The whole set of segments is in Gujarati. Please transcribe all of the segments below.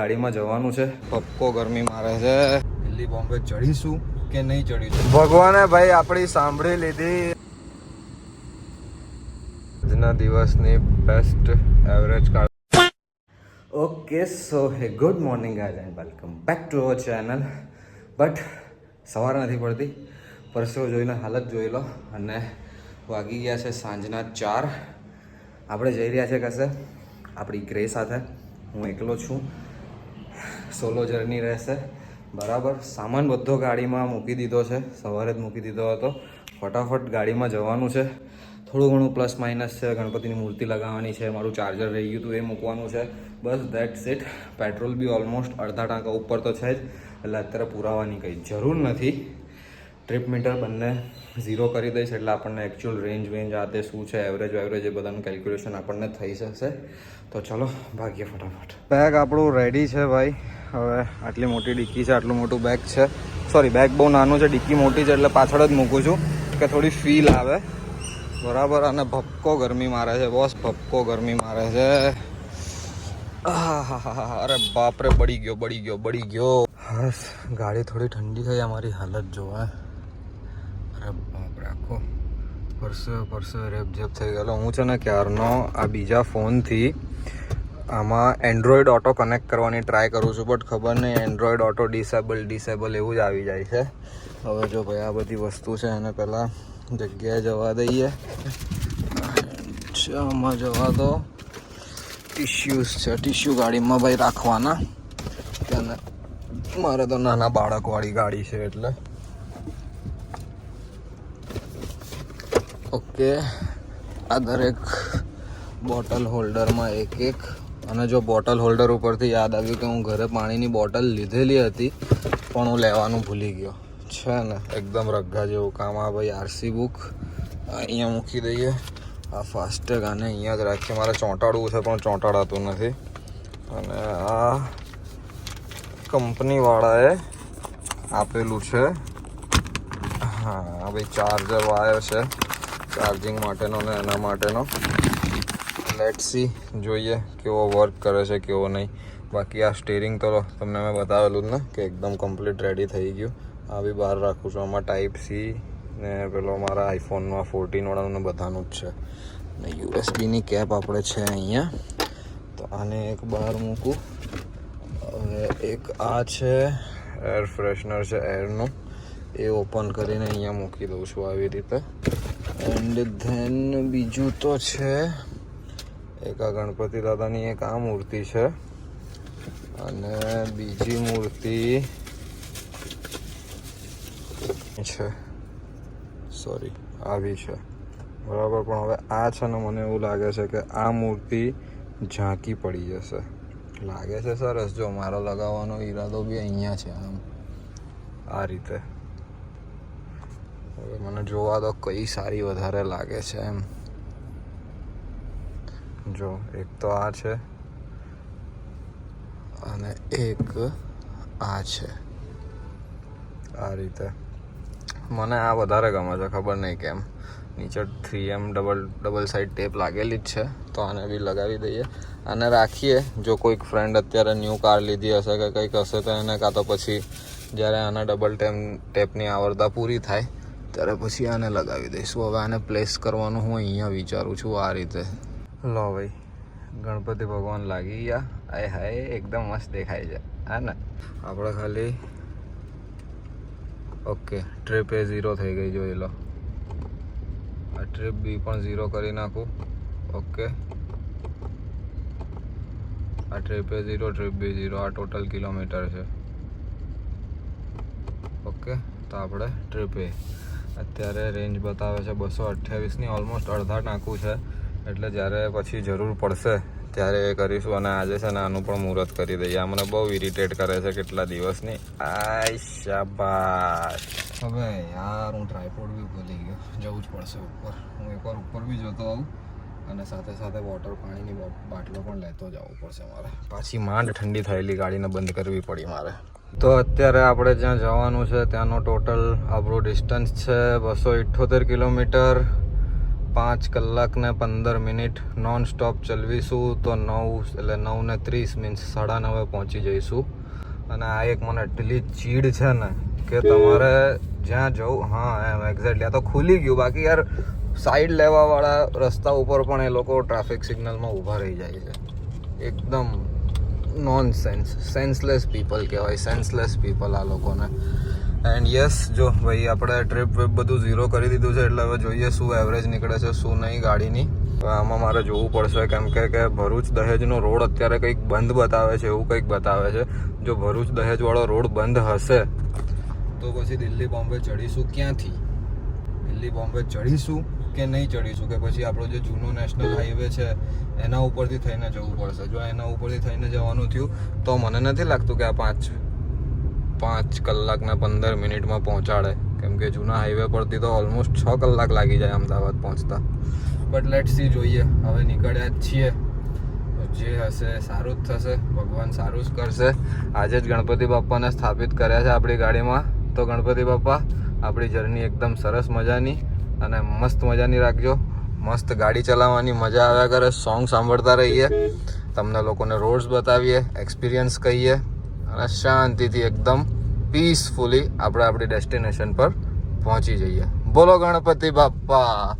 ગાડીમાં જવાનું છે. પપ્પો ગરમી મારે છે. દિલ્હી બોમ્બે ચડીશું કે નહીં ચડીશું? ભગવાને ભાઈ આપણી સાંભળી લીધી. આજના દિવસની બેસ્ટ એવરેજ કાઢ okay so hey good morning guys and welcome back to our channel. But સવાર નથી પડતી. પરસો જોઈને હાલત જોઈ લો. અને વાગી ગયા છે સાંજના ચાર. આપણે જઈ રહ્યા છે કશે? આપણી ગ્રે સાથે. હું એકલો છું. સોલો જર્ની રહેશે. બરાબર? સામાન બધો ગાડીમાં મૂકી દીધો છે. સવારે જ મૂકી દીધો હતો. ફટાફટ ગાડીમાં જવાનું છે. થોડું ઘણું પ્લસ માઇનસ છે. ગણપતિની મૂર્તિ લગાવવાની છે. મારું ચાર્જર રહી ગયું હતું, એ મૂકવાનું છે. બસ that's it petrol B almost અડધા ટાંકા ઉપર તો છે જ. એટલે અત્યારે પુરાવાની કંઈ જરૂર નથી. ટ્રીપ મીટર બંને ઝીરો કરી દઈશ. એટલે આપણને એકચ્યુઅલ રેન્જ વેન્જ આ તે શું છે એવરેજ વેવરેજ એ બધાનું કેલ્ક્યુલેશન આપણને થઈ શકશે. તો ચલો, ભાગ્ય ફટાફટ. બેગ આપણું રેડી છે ભાઈ. હવે આટલી મોટી ડિક્કી છે, આટલું મોટું બેગ છે. સોરી બેગ બહુ નાનું છે ડિક્કી મોટી છે, એટલે પાછળ જ મૂકું છું કે થોડી ફીલ આવે. બરાબર, અને ભપકો ગરમી મારે છે બોસ ભપકો ગરમી મારે છે. અરે બાપરે, બળી ગયો બળી ગયો બળી ગયો. બસ ગાડી થોડી ઠંડી થઈ, અમારી હાલત જોવા. અરે બાપરે, આખો પરસે પરસે રેપઝેપ થઈ ગયેલો. હું છે ને ક્યારનો આ બીજા ફોનથી આમાં એન્ડ્રોઈડ ઓટો કનેક્ટ કરવાની ટ્રાય કરું છું બટ ખબર નહીં એન્ડ્રોઈડ ઓટો ડિસેબલ ડિસેબલ એવું જ આવી જાય છે. હવે જો ભાઈ આ બધી વસ્તુ છે, એને પહેલાં જગ્યાએ જવા દઈએ. આમાં જવા દો. ટિશ્યુઝ છે ટિશ્યુ ગાડીમાં ભાઈ રાખવાના. તેને મારે તો નાના બાળકવાળી ગાડી છે એટલે. ઓકે આ દરેક બોટલ હોલ્ડરમાં એક એક. અને જો બોટલ હોલ્ડર ઉપરથી યાદ આવ્યું કે હું ઘરે પાણીની બોટલ લીધેલી હતી, પણ હું લેવાનું ભૂલી ગયો. છે ને, એકદમ રગ્ગા જેવું કામ આ ભાઈ આરસી બુક અહીંયા મૂકી દઈએ. આ ફાસ્ટેગ આને અહીંયા જ રાખીએ. મારે ચોંટાડવું છે, પણ ચોંટાડાતું નથી. અને આ કંપનીવાળાએ આપેલું છે. હા ભાઈ ચાર્જર વાયર છે. ચાર્જિંગ માટેનો ને એના માટેનો. લેટ સી જોઈએ કેવો વર્ક કરે છે, કેવો નહીં. બાકી આ સ્ટેરિંગ તો તમને મેં બતાવેલું જ ને, કે એકદમ કમ્પ્લીટ રેડી થઈ ગયું. આ બી બહાર રાખું છું, આમાં ટાઈપ સી ને પેલો મારા આઈફોનમાં ફોર્ટીન વાળાનું ને બધાનું જ છે. ને યુએસબીની કેપ આપણે છે અહીંયા. તો આને એક બહાર મૂકું. હવે એક આ છે એર ફ્રેશનર છે એરનું એ ઓપન કરીને અહીંયા મૂકી દઉં છું આવી રીતે. એન્ડ ધેન બીજું તો છે એક આ ગણપતિ દાદાની એક આ મૂર્તિ છે. અને બીજી મૂર્તિ છે. સોરી આવી છે. બરાબર, પણ હવે આ છે ને મને એવું લાગે છે કે આ મૂર્તિ ઝાંકી પડી જશે. લાગે છે સરસ, જો મારો લગાવવાનો ઈરાદો બી અહીંયા છે આમ. આ રીતે. હવે મને જોવા તો કઈ સારી વધારે લાગે છે એમ. જો, એક તો આ છે અને એક આ છે. આ રીતે. મને આ વધારે ગમે છે, ખબર નહીં કેમ. નીચે three M double double side tape લાગેલી જ છે, તો આને બી લગાવી દઈએ. અને રાખીએ, જો કોઈક ફ્રેન્ડ અત્યારે ન્યૂ કાર લીધી હશે કે કંઈક હશે તો એને કાં તો પછી જ્યારે આના ડબલ ટેમ ટેપની આવરદા પૂરી થાય, ત્યારે પછી આને લગાવી દઈશું. હવે આને પ્લેસ કરવાનું હું અહીંયા વિચારું છું આ રીતે. લો ભાઈ, ગણપતિ ભગવાન લાગી ગયા. આય હાય, એકદમ મસ્ત દેખાય છે. હા ને? આપણે ખાલી, ઓકે ટ્રીપ એ ઝીરો થઈ ગઈ જોઈ લો. આ ટ્રીપ બી પણ ઝીરો કરી નાખું. ઓકે. આ trip A zero trip B zero આ ટોટલ કિલોમીટર છે. ઓકે, તો આપણે ટ્રીપ એ. અત્યારે રેન્જ બતાવે છે બસો અઠ્યાવીસની ઓલમોસ્ટ અડધા ટાંકું છે. એટલે જ્યારે પછી જરૂર પડશે ત્યારે એ કરીશું અને આજે છે ને આનું પણ મુહૂર્ત કરી દઈએ. આ મને બહુ ઇરિટેટ કરે છે કેટલા દિવસની. આય શાબાશ. હવે યાર હું ટ્રાયપોડ બી ભૂલી ગયો. જવું જ પડશે ઉપર. હું એકવાર ઉપર બી જતો આવું અને સાથે સાથે વોટર પાણીની બોટ- બાટલો પણ લેતો જવું પડશે મારે. પાછી માંડ ઠંડી થયેલી ગાડીને બંધ કરવી પડી મારે. તો અત્યારે આપણે જ્યાં જવાનું છે ત્યાંનો ટોટલ આપણું ડિસ્ટન્સ છે બસો ઇઠ્ઠોતેર કિલોમીટર. પાંચ કલાક ને પંદર મિનિટ નોન સ્ટોપ ચલવીશું તો નવ એટલે નવ ને ત્રીસ મીન્સ સાડા નવે પહોંચી જઈશું. અને આ એક મને એટલી ચીડ છે ને કે તમારે જ્યાં જવું હા એમ એક્ઝેક્ટલી આ તો ખુલી ગયું. બાકી યાર સાઈડ લેવાવાળા રસ્તા ઉપર પણ એ લોકો ટ્રાફિક સિગ્નલમાં ઊભા રહી જાય છે. એકદમ નોન સેન્સ સેન્સલેસ પીપલ કહેવાય. સેન્સલેસ પીપલ આ લોકોને. એન્ડ યસ જો ભાઈ આપણે ટ્રીપ વેપ બધું ઝીરો કરી દીધું છે, એટલે હવે જોઈએ શું એવરેજ નીકળે છે, શું નહીં ગાડીની. આમાં મારે જોવું પડશે, કેમ કે કે ભરૂચ દહેજનો રોડ અત્યારે કંઈક બંધ બતાવે છે, એવું કંઈક બતાવે છે. જો ભરૂચ દહેજવાળો રોડ બંધ હશે, તો પછી દિલ્હી બોમ્બે ચડીશું ક્યાંથી? દિલ્હી બોમ્બે ચડીશું કે નહીં ચડીશું, કે પછી આપણો જે જૂનો નેશનલ હાઈવે છે, એના ઉપરથી થઈને જવું પડશે. જો એના ઉપરથી થઈને જવાનું થયું, તો મને નથી લાગતું કે આ પાંચ પાંચ કલાકના પંદર મિનિટમાં પહોંચાડે. કેમ કે જૂના હાઈવે પરથી તો ઓલમોસ્ટ છ કલાક લાગી જાય અમદાવાદ પહોંચતા. બટ લેટ સી જોઈએ. હવે નીકળ્યા જ છીએ. જે હશે, સારું જ થશે. ભગવાન સારું જ કરશે. આજે જ ગણપતિ બાપાને સ્થાપિત કર્યા છે આપણી ગાડીમાં. તો ગણપતિ બાપા આપણી જર્ની એકદમ સરસ મજાની અને મસ્ત મજાની રાખજો. મસ્ત ગાડી ચલાવવાની મજા આવ્યા કરે સોંગ સાંભળતા રહીએ. તમને લોકોને રોડ્સ બતાવીએ એક્સપિરિયન્સ કહીએ. અને શાંતિથી એકદમ પીસફુલી આપણે આપણી ડેસ્ટિનેશન પર પહોંચી જઈએ. બોલો ગણપતિ બાપા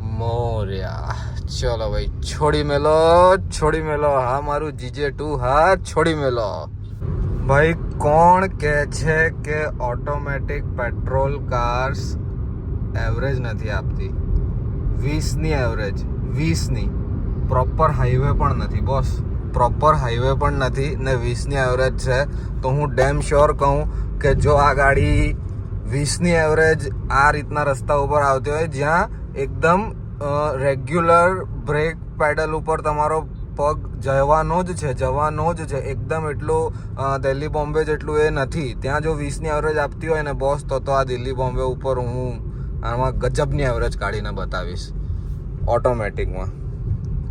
મોર્યા. ચલો ભાઈ, છોડી મેલો છોડી મેલો. હા, મારું જીજે ટુ, હા, છોડી મેલો. ભાઈ, કોણ કે છે કે ઓટોમેટિક પેટ્રોલ કાર્સ એવરેજ નથી આપતી? વીસની એવરેજ વીસની. પ્રોપર હાઈવે પણ નથી બોસ પ્રોપર હાઈવે પણ નથી ને વીસની એવરેજ છે, તો હું ડેમ શ્યોર કહું કે જો આ ગાડી વીસની એવરેજ આ રીતના રસ્તા ઉપર આવતી હોય, જ્યાં એકદમ રેગ્યુલર બ્રેક પેડલ ઉપર તમારો પગ જવાનો જ છે, જવાનો જ છે, એકદમ એટલું દિલ્હી બોમ્બે જેટલું એ નથી. ત્યાં જો વીસની એવરેજ આપતી હોય ને બોસ તો તો આ દિલ્હી બોમ્બે ઉપર હું આમાં ગજબની એવરેજ કાઢીને બતાવીશ. ઓટોમેટિકમાં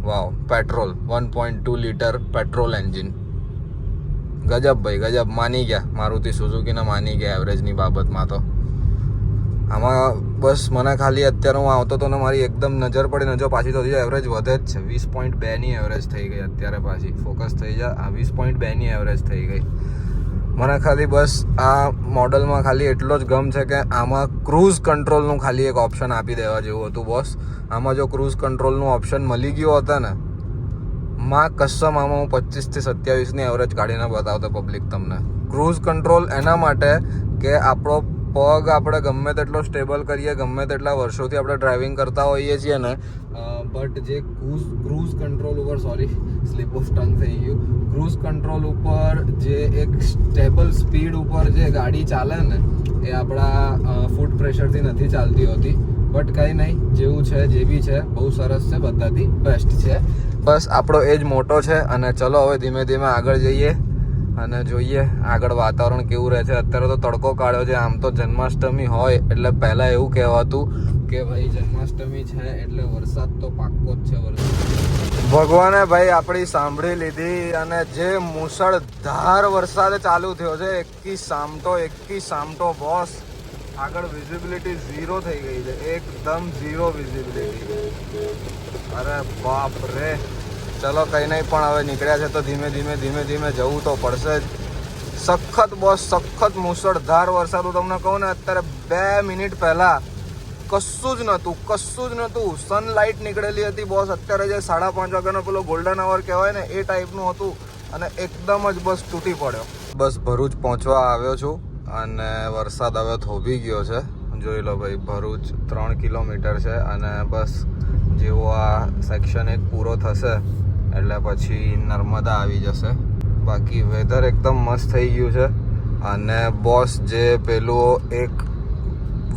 wow, petrol one point two litre petrol engine ગજબ ભાઈ, ગજબ. માની ગયા, મારુતિ સુઝુકીને માની ગયા એવરેજની બાબતમાં તો. આમાં બસ મને ખાલી અત્યારે હું આવતો તો ને મારી એકદમ નજર પડી નજર પાછી તો હજી એવરેજ વધે જ છે. વીસ પોઈન્ટ બેની એવરેજ થઈ ગઈ અત્યારે પાછી. ફોકસ થઈ જાય આ વીસ પોઈન્ટ બેની એવરેજ થઈ ગઈ. મને ખાલી બસ આ મોડલમાં ખાલી એટલો જ ગમ છે કે આમાં ક્રૂઝ કંટ્રોલનું ખાલી એક ઓપ્શન આપી દેવા જેવું હતું બોસ આમાં જો ક્રૂઝ કંટ્રોલનું ઓપ્શન મળી ગયું હતા ને, માં કસમ આમાં હું પચીસથી સત્યાવીસની એવરેજ કાઢીને બતાવતો પબ્લિક તમને. ક્રૂઝ કંટ્રોલ એના માટે કે આપણો પગ આપણે ગમે તેટલો સ્ટેબલ કરીએ, ગમે તેટલા વર્ષોથી આપણે ડ્રાઇવિંગ કરતા હોઈએ છીએ ને બટ જે ક્રૂઝ ક્રૂઝ કંટ્રોલ ઉપર સોરી સ્લીપ ઓફ ટંગ થઈ ગયું. ક્રૂઝ કંટ્રોલ ઉપર જે એક સ્ટેબલ સ્પીડ ઉપર જે ગાડી ચાલે ને, એ આપણા ફૂટ પ્રેશરથી નથી ચાલતી હોતી. બટ કંઈ નહીં, જેવું છે, જે બી છે, બહુ સરસ છે, બધાથી બેસ્ટ છે. બસ, આપણો એજ મોટો છે, અને ચલો હવે ધીમે ધીમે આગળ જઈએ. અને જોઈએ આગળ વાતાવરણ કેવું રહે છે. અત્યારે તો તડકો કાઢ્યો છે. આમ તો જન્માષ્ટમી હોય એટલે પહેલાં એવું કહેવાતું કે ભાઈ જન્માષ્ટમી છે એટલે વરસાદ તો પાક્કો જ છે વરસાદ. ભગવાને ભાઈ આપણી સાંભળી લીધી અને જે મુસળધાર વરસાદ ચાલુ થયો છે, એકી સામટો એકી સામટો બોસ આગળ વિઝિબિલિટી ઝીરો થઈ ગઈ છે. એકદમ ઝીરો વિઝિબિલિટી અરે બાપ રે. ચલો કંઈ નહીં, પણ હવે નીકળ્યા છે તો ધીમે ધીમે ધીમે ધીમે જવું તો પડશે જ. સખત બોસ, સખત મુસળધાર વરસાદ, હું તમને કહું ને, અત્યારે બે મિનિટ પહેલાં કશું જ નહોતું, કશું જ નહોતું. સનલાઇટ નીકળેલી હતી બોસ, અત્યારે જે સાડા પાંચ વાગ્યાનો પેલો ગોલ્ડન અવર કહેવાય ને, એ ટાઈપનું હતું અને એકદમ જ બસ તૂટી પડ્યો. બસ ભરૂચ પહોંચવા આવ્યો છું અને વરસાદ હવે થોભી ગયો છે. જોઈ લો ભાઈ, ભરૂચ ત્રણ કિલોમીટર છે અને બસ જેવો આ સેક્શન એક પૂરો થશે. એટલે પછી નર્મદા આવી જશે. બાકી વેધર એકદમ મસ્ત થઈ ગયું છે. અને બોસ જે પેલું એક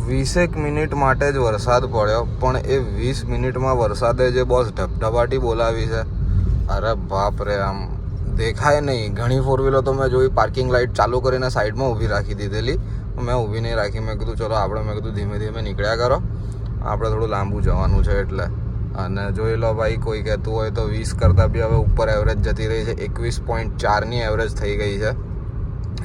વીસેક મિનિટ માટે જ વરસાદ પડ્યો, પણ એ વીસ મિનિટમાં વરસાદે જે બોસ ઢબઢબાટી બોલાવી છે. અરે બાપ રે, આમ દેખાય નહીં. ઘણી ફોર વ્હીલર તો મેં જોઈ પાર્કિંગ લાઇટ ચાલુ કરીને સાઈડમાં ઊભી રાખી દીધેલી. મેં ઊભી નહીં રાખી. મેં કીધું, ચલો, આપણે, મેં કીધું ધીમે ધીમે નીકળ્યા કરો. આપણે થોડું લાંબુ જવાનું છે એટલે. અને જોઈ લો ભાઈ, કોઈ કહેતું હોય તો વીસ કરતાં બી હવે ઉપર એવરેજ જતી રહી છે. એકવીસ પોઈન્ટ ચારની એવરેજ થઈ ગઈ છે.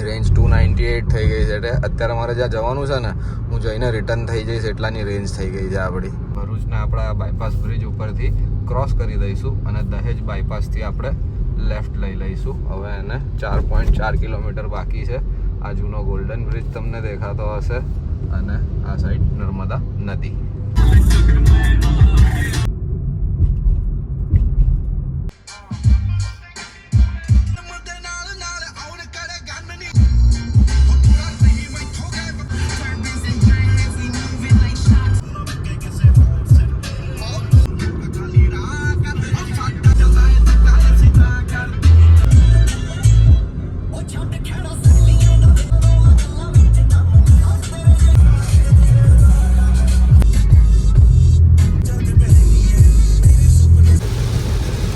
રેન્જ ટુ નાઇન્ટી એઇટ થઈ ગઈ છે. એટલે અત્યારે મારે જ્યાં જવાનું છે ને, હું જઈને રિટર્ન થઈ જઈશ. એટલાની રેન્જ થઈ ગઈ છે આપણી. ભરૂચ ભરૂચના આપણા બાયપાસ બ્રિજ ઉપરથી ક્રોસ કરી દઈશું અને દહેજ બાયપાસથી આપણે લેફ્ટ લઈ લઈશું. હવે એને ચાર પોઈન્ટ ચાર કિલોમીટર બાકી છે. આ જૂનો ગોલ્ડન બ્રિજ તમને દેખાતો હશે. અને આ સાઈડ નર્મદા નદી.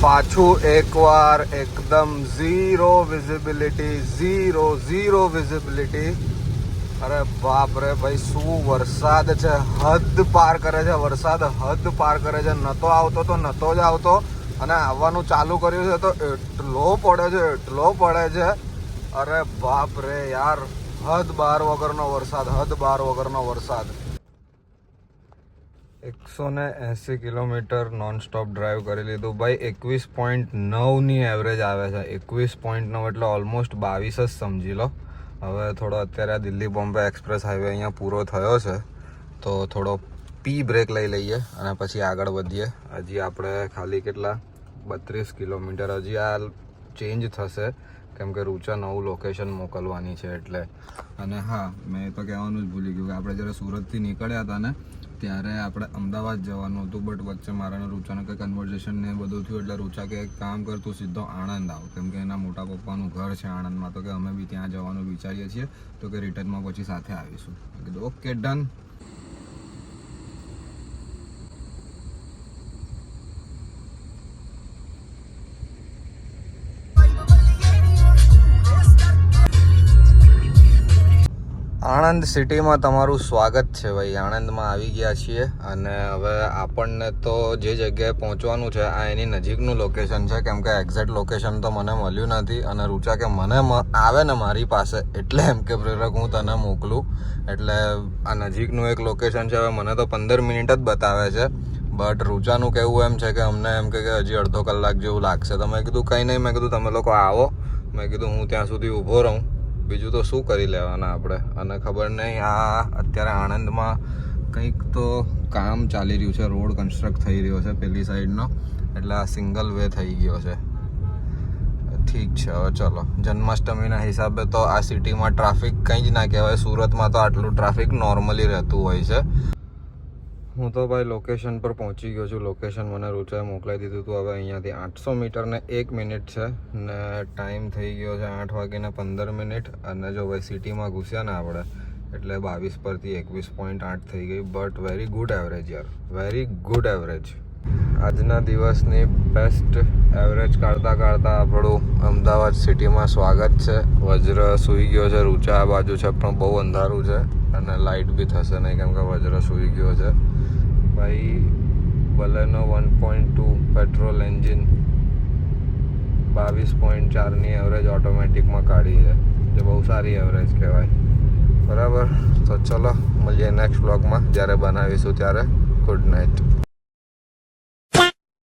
પાછું એકવાર એકદમ zero visibility zero zero visibility અરે બાપ રે ભાઈ, શું વરસાદ છે? હદ પાર કરે છે, વરસાદ હદ પાર કરે છે. નતો આવતો તો નતો જ આવતો. અને આવવાનું ચાલુ કર્યું છે તો એટલો પડે છે, એટલો પડે છે. અરે બાપ રે યાર, હદ બાર વગરનો વરસાદ, હદ બાર વગરનો વરસાદ. એકસો ને એંસી કિલોમીટર નોન સ્ટોપ ડ્રાઈવ કરી લીધું. ભાઈ, એકવીસ પોઈન્ટ નવની એવરેજ આવે છે. એકવીસ પોઈન્ટ નવ એટલે ઓલમોસ્ટ બાવીસ જ સમજી લો. હવે થોડો અત્યારે આ દિલ્હી બોમ્બે એક્સપ્રેસ હાઈવે અહીંયા પૂરો થયો છે. તો થોડો પી બ્રેક લઈ લઈએ અને પછી આગળ વધીએ. હજી આપણે ખાલી કેટલા? બત્રીસ કિલોમીટર. હજી આ ચેન્જ થશે. કેમ કે રૂચા નવું લોકેશન મોકલવાની છે એટલે. અને હા, મેં તો કહેવાનું જ ભૂલી ગયું કે આપણે જ્યારે સુરતથી નીકળ્યા હતા ને ત્યારે આપણે અમદાવાદ જવાનું હતું બટ વચ્ચે મારા રૂચાને કંઈ કન્વર્ઝેશન ને બધું થયું, એટલે રૂચા કે એક કામ કર, તું સીધો આણંદ આવ. કેમ કે એના મોટા પપ્પાનું ઘર છે આણંદમાં, તો કે અમે બી ત્યાં જવાનું વિચારીએ છીએ, તો કે રિટર્નમાં પછી સાથે આવીશું. કીધું ઓકે ડન આણંદ સિટીમાં તમારું સ્વાગત છે ભાઈ. આણંદમાં આવી ગયા છીએ અને હવે આપણને તો જે જગ્યાએ પહોંચવાનું છે, આ એની નજીકનું લોકેશન છે. કેમ કે એક્ઝેક્ટ લોકેશન તો મને મળ્યું નથી અને રૂચા કે મને આવે ને મારી પાસે એટલે એમ કે પ્રેરક હું તને મોકલું. એટલે આ નજીકનું એક લોકેશન છે, હવે મને તો પંદર મિનિટ જ બતાવે છે. બટ રૂચાનું કહેવું એમ છે કે અમને એમ કે હજી અડધો કલાક જેવું લાગશે. તો મેં કીધું, કંઈ નહીં. મેં કીધું, તમે લોકો આવો. મેં કીધું, હું ત્યાં સુધી ઊભો રહું. બીજું તો શું કરી લેવાના આપણે? અને ખબર નહીં, આ અત્યારે આણંદમાં કંઈક તો કામ ચાલી રહ્યું છે, રોડ કન્સ્ટ્રક્ટ થઈ રહ્યો છે પેલી સાઈડનો એટલે આ સિંગલ વે થઈ ગયો છે. ઠીક છે, હવે ચલો. જન્માષ્ટમીના હિસાબે તો આ સિટીમાં ટ્રાફિક કંઈ જ ના કહેવાય. સુરતમાં તો આટલું ટ્રાફિક નોર્મલી રહેતું હોય છે. હું તો ભાઈ લોકેશન પર પહોંચી ગયો છું. લોકેશન મને રૂચાએ મોકલાઈ દીધું હતું હવે અહીંયાથી આઠસો મીટરને એક મિનિટ છે ને ટાઈમ થઈ ગયો છે આઠ વાગીને પંદર મિનિટ અને જો ભાઈ સિટીમાં ઘૂસ્યા ને આપણે, એટલે બાવીસ પરથી એકવીસ પોઈન્ટ આઠ થઈ ગઈ. બટ વેરી ગુડ એવરેજ યાર. વેરી ગુડ એવરેજ આજના દિવસની બેસ્ટ એવરેજ કાઢતા કાઢતા આપણું અમદાવાદ સિટીમાં સ્વાગત છે. વજ્ર સૂઈ ગયો છે રૂચા આ બાજુ છે, પણ બહુ અંધારું છે અને લાઇટ બી થશે નહીં, કેમ કે વજ્ર સૂઈ ગયો છે. ભાઈ Baleno one point two petrol engine બાવીસ પોઈન્ટ ચારની એવરેજ ઓટોમેટિકમાં કાઢી છે. જે બહુ સારી એવરેજ કહેવાય. બરાબર? તો ચલો, મળીએ નેક્સ્ટ બ્લોગમાં જ્યારે બનાવીશું ત્યારે ગુડ નાઇટ